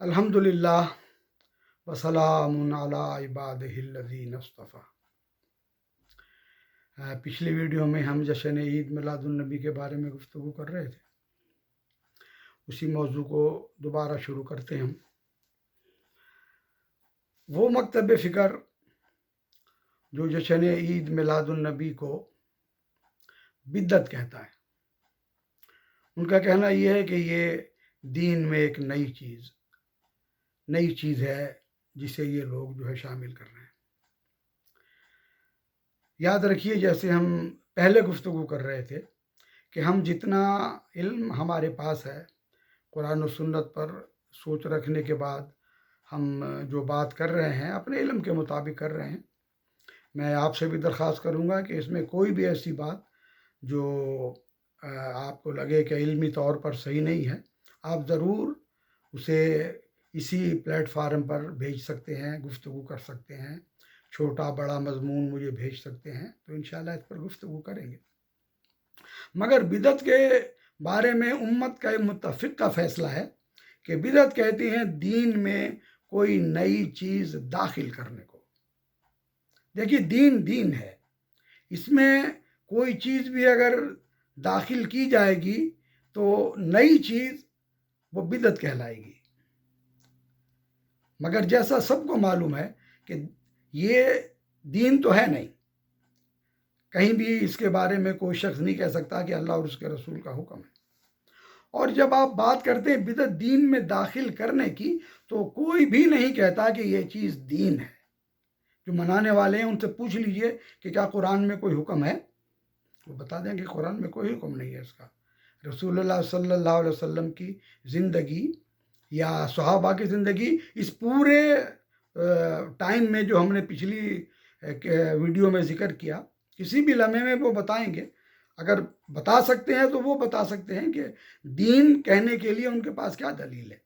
अल्हम्दुलिल्लाह वसलाम अला अ, पिछली वीडियो में हम जश्न ईद मिलादुलनबी के बारे में गुफ्तु कर रहे थे। उसी मौजू को दोबारा शुरू करते हैं हम। वो मकतब फ़िक्र जो जश्न ईद मिलादुलनबी को बिद्दत कहता है। उनका कहना यह है कि ये दीन में एक नई चीज़ नई चीज़ है जिसे ये लोग जो है शामिल कर रहे हैं। याद रखिए जैसे हम पहले गुफ्तु कर रहे थे कि हम जितना इल्म हमारे पास है, कुरान और सुन्नत पर सोच रखने के बाद हम जो बात कर रहे हैं, अपने इल्म के मुताबिक कर रहे हैं। मैं आपसे भी दरख्वास्त करूँगा कि इसमें कोई भी ऐसी बात जो आपको लगे कि इल्मी तौर पर सही नहीं है, आप ज़रूर उसे इसी प्लेटफार्म पर भेज सकते हैं गुफ्तु कर सकते हैं। छोटा, बड़ा, मजमून मुझे भेज सकते हैं तो इन इस पर गुफ्तु करेंगे। मगर बिदत के बारे में उम्मत का मुतफ़ का फ़ैसला है कि बिदत कहती हैं दीन में कोई नई चीज़ दाखिल करने को। देखिए, दीन दीन है। इसमें कोई चीज़ भी अगर दाखिल की जाएगी तो नई चीज़ वो बिदत कहलाएगी। मगर जैसा सबको मालूम है कि ये दीन तो है नहीं। कहीं भी इसके बारे में कोई शख्स नहीं कह सकता कि अल्लाह और उसके रसूल का हुक्म है। और जब आप बात करते हैं बिदत दीन में दाखिल करने की तो कोई भी नहीं कहता कि ये चीज़ दीन है। जो मनाने वाले हैं, उनसे पूछ लीजिए कि क्या कुरान में कोई हुक्म है? वो बता दें कि कुरान में कोई हुक्म नहीं है इसका। रसूल अलैहि वसल्लम की ज़िंदगी या सहाबा की ज़िंदगी, इस पूरे टाइम में जो हमने पिछली वीडियो में ज़िक्र किया, किसी भी लम्हे में वो बताएँगे। अगर बता सकते हैं तो वो बता सकते हैं कि दीन कहने के लिए उनके पास क्या दलील है।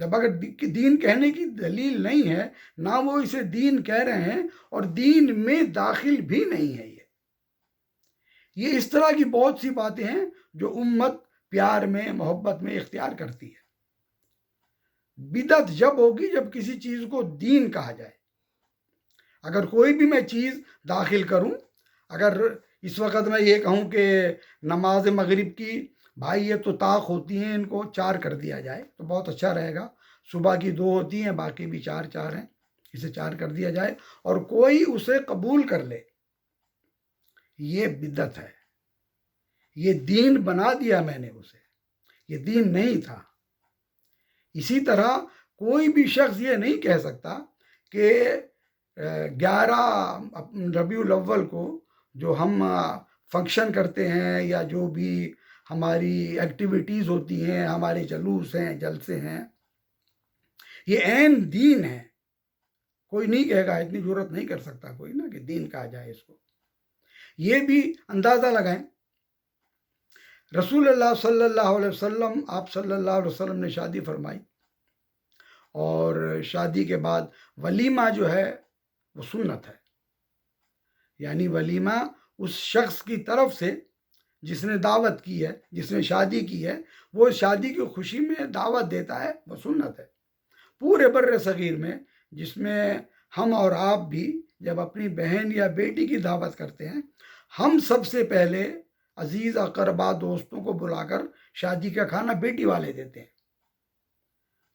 जब अगर दीन कहने की दलील नहीं है, ना वो इसे दीन कह रहे हैं और दीन में दाखिल भी नहीं है ये। ये इस तरह की बहुत सी बातें हैं जो उम्मत प्यार में, मोहब्बत में इख्तियार करती है। बिदत जब होगी जब किसी चीज़ को दीन कहा जाए। अगर कोई भी मैं चीज़ दाखिल करूँ, अगर इस वक्त मैं ये कहूँ कि नमाज़ मगरिब की, भाई ये तो ताक होती हैं, इनको चार कर दिया जाए तो बहुत अच्छा रहेगा। सुबह की दो होती हैं, बाकी भी चार चार हैं, इसे चार कर दिया जाए और कोई उसे कबूल कर ले। ये बिद्दत है। ये दीन बना दिया मैंने उसे। ये दीन नहीं था। इसी तरह कोई भी शख्स ये नहीं कह सकता कि ग्यारह रबी अव्वल को जो हम फ़ंक्शन करते हैं या जो भी हमारी एक्टिविटीज़ होती हैं, हमारे जलूस हैं, जलसे हैं, ये एन दीन है। कोई नहीं कहेगा, इतनी ज़रूरत नहीं कर सकता कोई ना कि दीन कहा जाए इसको। ये भी अंदाज़ा लगाएँ। रसूल अल्लाह सल्लल्लाहु अलैहि वसल्लम, आप सल्लल्लाहु अलैहि वसल्लम ने शादी फरमाई। और शादी के बाद वलीमा जो है, वो सुन्नत है। यानी वलीमा उस शख्स की तरफ़ से जिसने दावत की है, जिसने शादी की है, वो शादी की खुशी में दावत देता है, वो सुन्नत है। पूरे बर्र सग़ीर में, जिसमें हम और आप भी जब अपनी बहन या बेटी की दावत करते हैं, हम सबसे पहले अज़ीज़ अकरबा दोस्तों को बुलाकर शादी का खाना बेटी वाले देते हैं।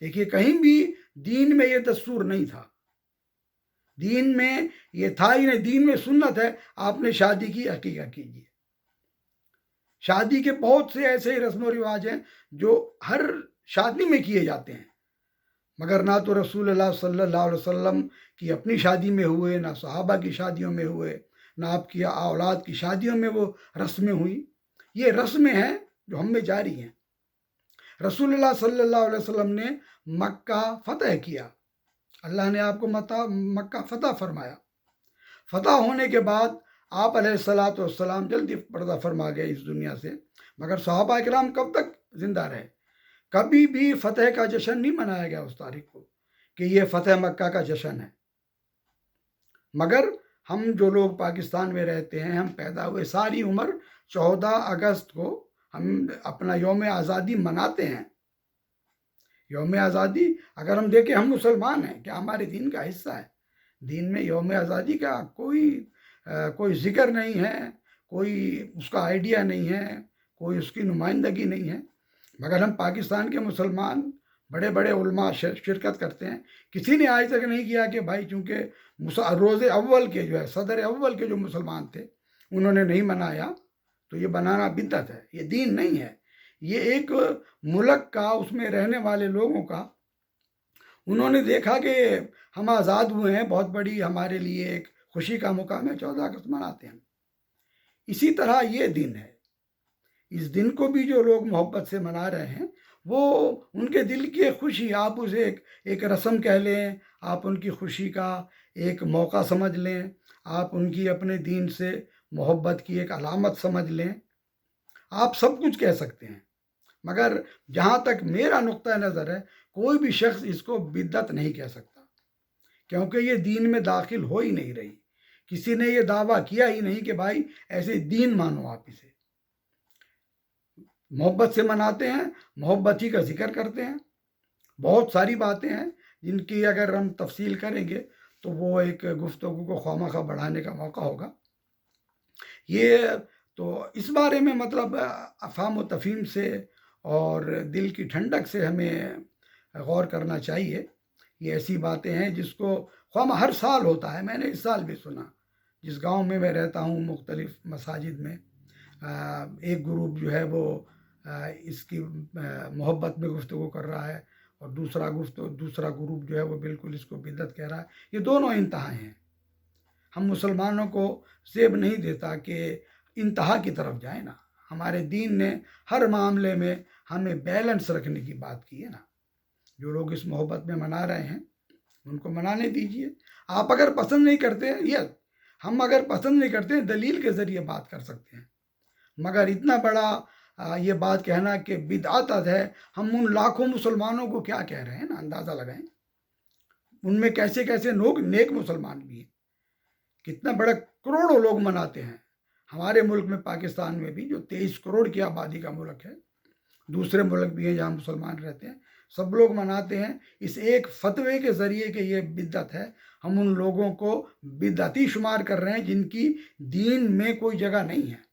देखिए, कहीं भी दीन में ये दस्तूर नहीं था। दीन में ये था ही नहीं। दीन में सुन्नत है। आपने शादी की, हकीकत कीजिए। शादी के बहुत से ऐसे रस्म रिवाज हैं जो हर शादी में किए जाते हैं। मगर ना तो रसूल सल्लल्लाहु अलैहि वसल्लम की अपनी शादी में हुए, ना सहाबा की शादियों में हुए ना आपकी औलाद की शादियों में वो रस्में हुई। ये रस्में हैं जो हम में जारी हैं। रसूलुल्लाह सल्लल्लाहु अलैहि वसल्लम ने मक्का फतह किया। अल्लाह ने आपको मता, मक्का फतह फरमाया। फतह होने के बाद आप सलाम जल्दी पर्दा फरमा गए इस दुनिया से। मगर सहाबा कराम कब तक ज़िंदा रहे? कभी भी फतेह का जश्न नहीं मनाया गया उस तारीख को कि ये फ़तेह मक्का का जश्न है। मगर हम जो लोग पाकिस्तान में रहते हैं हम पैदा हुए सारी उम्र चौदह अगस्त को हम अपना योम आज़ादी मनाते हैं। योम आज़ादी अगर हम देखें हम मुसलमान हैं क्या हमारे दीन का हिस्सा है? दीन में योम आज़ादी का कोई आ, कोई ज़िक्र नहीं है कोई उसका आइडिया नहीं है कोई उसकी नुमाइंदगी नहीं है। मगर हम पाकिस्तान के मुसलमान बड़े बड़े उलमा शिरकत करते हैं। किसी ने आज तक नहीं किया कि भाई चूँकि रोज़ अव्वल के जो है, सदर अव्वल के जो मुसलमान थे, उन्होंने नहीं मनाया तो ये बनाना बिद्दत है, ये दीन नहीं है। ये एक मुल्क का, उसमें रहने वाले लोगों का, उन्होंने देखा कि हम आज़ाद हुए हैं, बहुत बड़ी हमारे लिए एक खुशी का मुकाम है, चौदह अगस्त मनाते हैं। इसी तरह ये दिन है। इस दिन को भी जो लोग मोहब्बत से मना रहे हैं वो उनके दिल की एक खुशी, आप उसे एक एक रस्म कह लें, आप उनकी खुशी का एक मौका समझ लें, आप उनकी अपने दीन से मोहब्बत की एक अलामत समझ लें, आप सब कुछ कह सकते हैं। मगर जहाँ तक मेरा नुक़ नज़र है, कोई भी शख्स इसको बिद्दत नहीं कह सकता, क्योंकि ये दीन में दाखिल हो ही नहीं रही। किसी ने ये दावा किया ही नहीं कि भाई ऐसे दीन मानो आप इसे। मोहब्बत से मनाते हैं, मोहब्बत ही का ज़िक्र करते हैं। बहुत सारी बातें हैं जिनकी अगर हम तफसील करेंगे तो वो एक गुफ्तु को खामा खा बढ़ाने का मौका होगा। ये तो इस बारे में मतलब अफाम व तफ़ीम से और दिल की ठंडक से हमें गौर करना चाहिए। ये ऐसी बातें हैं जिसको खामा हर साल होता है, मैंने इस साल भी सुना। जिस गाँव में मैं रहता हूँ, मुख्तलिफ़ मसाजिद में एक ग्रुप जो है वो इसकी मोहब्बत में गुफ्तु कर रहा है और दूसरा गुफ्त, दूसरा ग्रुप जो है वो बिल्कुल इसको बिदत कह रहा है। ये दोनों इंतहा हैं। हम मुसलमानों को सेब नहीं देता कि इंतहा की तरफ़ जाए ना। हमारे दीन ने हर मामले में हमें बैलेंस रखने की बात की है ना। जो लोग इस मोहब्बत में मना रहे हैं, उनको मनाने दीजिए। आप अगर पसंद नहीं करते हैं, यस, हम अगर पसंद नहीं करते हैं, दलील के ज़रिए बात कर सकते हैं। मगर इतना बड़ा ये बात कहना कि बिदात है। हम उन लाखों मुसलमानों को क्या कह रहे हैं ना? अंदाज़ा लगाएँ। उनमें कैसे कैसे लोग नेक मुसलमान भी हैं। कितना बड़ा करोड़ों लोग मनाते हैं। हमारे मुल्क में पाकिस्तान में भी जो तेईस करोड़ की आबादी का मुल्क है, दूसरे मुल्क भी हैं जहाँ मुसलमान रहते हैं, सब लोग मनाते हैं। इस एक फतवे के ज़रिए कि ये बिद्दत है, हम उन लोगों को बिद्दती शुमार कर रहे हैं जिनकी दीन में कोई जगह नहीं है।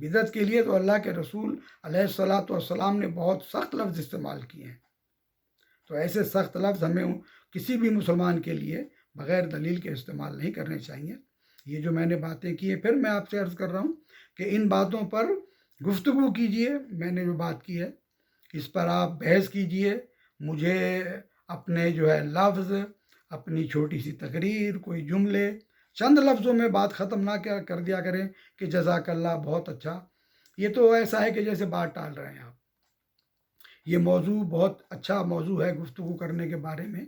बिदत के लिए तो अल्लाह के रसूल सलाम ने बहुत सख्त लफ्ज़ इस्तेमाल किए हैं। तो ऐसे सख्त लफ्ज़ हमें किसी भी मुसलमान के लिए बग़ैर दलील के इस्तेमाल नहीं करने चाहिए। ये जो मैंने बातें की हैं, फिर मैं आपसे अर्ज़ कर रहा हूँ कि इन बातों पर गुफ्तु कीजिए। मैंने जो बात की है, इस पर आप बहस कीजिए। मुझे अपने जो है लफ्ज़, अपनी छोटी सी तकरीर, कोई जुमले चंद लफ्ज़ों में बात ख़त्म ना क्या कर दिया करें कि जजाकल्ला बहुत अच्छा। ये तो ऐसा है कि जैसे बात टाल रहे हैं आप। ये मौजू बहुत अच्छा मौजू है गुफ्तु करने के बारे में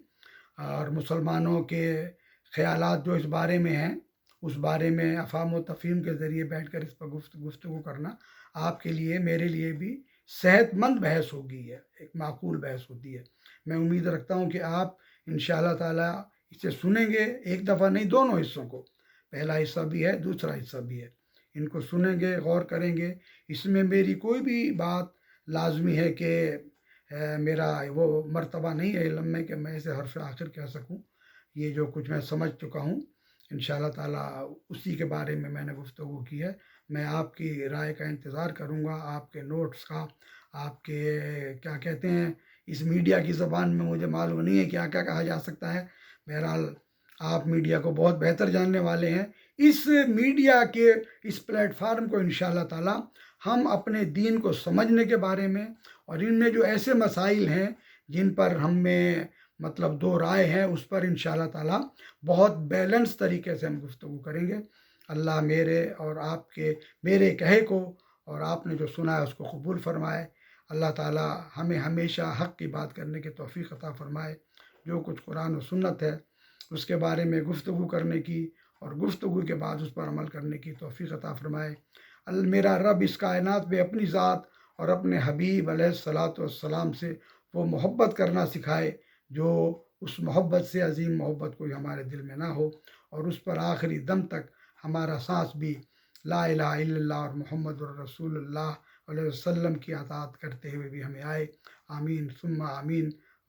और मुसलमानों के ख्याल जो इस बारे में हैं, उस बारे में अफाम व तफ़ीम के ज़रिए बैठ कर इस पर गुफ्त गुफ्तु करना आपके लिए, मेरे लिए भी सेहतमंद बहस होगी है, एक माकूल बहस होती है। मैं उम्मीद रखता हूँ कि आप इन ताला इसे सुनेंगे एक दफ़ा नहीं, दोनों हिस्सों को। पहला हिस्सा भी है, दूसरा हिस्सा भी है। इनको सुनेंगे, गौर करेंगे। इसमें मेरी कोई भी बात लाजमी है कि मेरा वो मरतबा नहीं है इलम में कि मैं इसे हरफ आखिर कह सकूँ। ये जो कुछ मैं समझ चुका हूँ इन ताला उसी के बारे में मैंने गुफ्तु की है। मैं आपकी राय का इंतज़ार करूँगा, आपके नोट्स का, आपके, क्या कहते हैं, इस मीडिया की ज़बान में मुझे मालूम नहीं है क्या क्या कहा जा सकता है। बहरहाल, आप मीडिया को बहुत बेहतर जानने वाले हैं। इस मीडिया के, इस प्लेटफार्म को इन ताला हम अपने दीन को समझने के बारे में और इनमें जो ऐसे मसाइल हैं जिन पर हमें मतलब दो राय हैं, उस पर इन ताला बहुत बैलेंस तरीके से हम गुफ्तु करेंगे। अल्लाह मेरे और आपके, मेरे कहे को और आपने जो सुना है उसको कबूल फरमाए। अल्लाह ताला हमें हमेशा हक़ की बात करने की तोफ़ी अता फ़रमाए। जो कुछ कुरान और सुन्नत है, उसके बारे में गुफ्तु करने की और गुफ्तु के बाद उस पर अमल करने की तोफ़ी अता फ़रमाए। मेरा रब इस कायनात में अपनी ज़ात और अपने हबीब सलाम से वो मोहब्बत करना सिखाए, जो उस मोहब्बत से अजीम मोहब्बत कोई हमारे दिल में ना हो और उस पर आखिरी दम तक हमारा सांस भी ला इला और मोहम्मद रसूलुल्लाह वसल्लम की अतात करते हुए भी हमें आए। आमीन, सुम्मा आमीन।